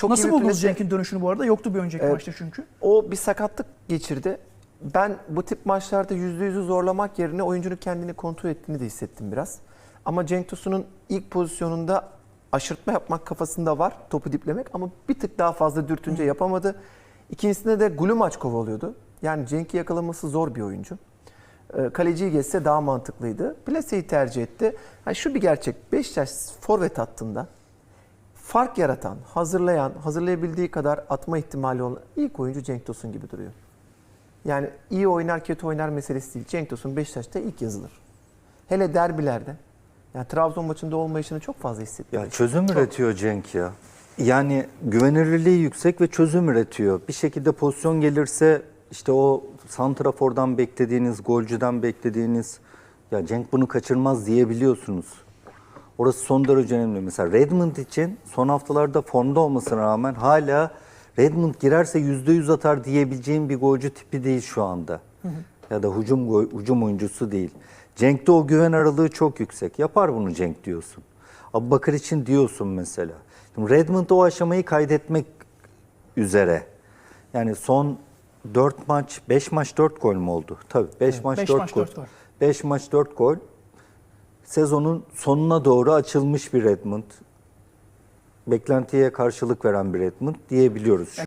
çok Nasıl buldunuz Cenk'in dönüşünü bu arada? Yoktu bir önceki Evet. maçta çünkü. O bir sakatlık geçirdi. Ben bu tip maçlarda yüzde yüzü zorlamak yerine oyuncunun kendini kontrol ettiğini de hissettim biraz. Ama Cenk Tosun'un ilk pozisyonunda aşırtma yapmak kafasında var. Topu diplemek ama bir tık daha fazla dürtünce yapamadı. İkincisinde de Glumaç kovalıyordu. Yani Cenk'i yakalaması zor bir oyuncu. Ee, Kaleciyi geçse daha mantıklıydı. Plase'yi tercih etti. Ha, şu bir gerçek. Beşiktaş forvet hattında fark yaratan, hazırlayan, hazırlayabildiği kadar atma ihtimali olan ilk oyuncu Cenk Tosun gibi duruyor. Yani iyi oynar kötü oynar meselesi değil. Cenk Tosun Beşiktaş'ta ilk yazılır. Hele derbilerde. Yani Trabzon maçında olmayışını çok fazla hissettim. Ya çözüm üretiyor Cenk ya. Yani güvenilirliği yüksek ve çözüm üretiyor. Bir şekilde pozisyon gelirse işte o santrafordan beklediğiniz, golcüden beklediğiniz ya Cenk bunu kaçırmaz diyebiliyorsunuz. Orası son derece önemli. Mesela Redmond için son haftalarda formda olmasına rağmen hala Redmond girerse %100 atar diyebileceğim bir golcü tipi değil şu anda. Ya da hücum, go- hücum oyuncusu değil. Cenk'te o güven aralığı çok yüksek. Yapar bunu Cenk diyorsun. Abubakar için diyorsun mesela. Şimdi Redmond o aşamayı kaydetmek üzere. Yani son 4 maç, 5 maç 4 gol mü oldu? Tabii 5 maç beş 4 maç, gol. dört gol. 5 maç 4 gol. Sezonun sonuna doğru açılmış bir Redmond. Beklentiye karşılık veren bir Redmond diyebiliyoruz.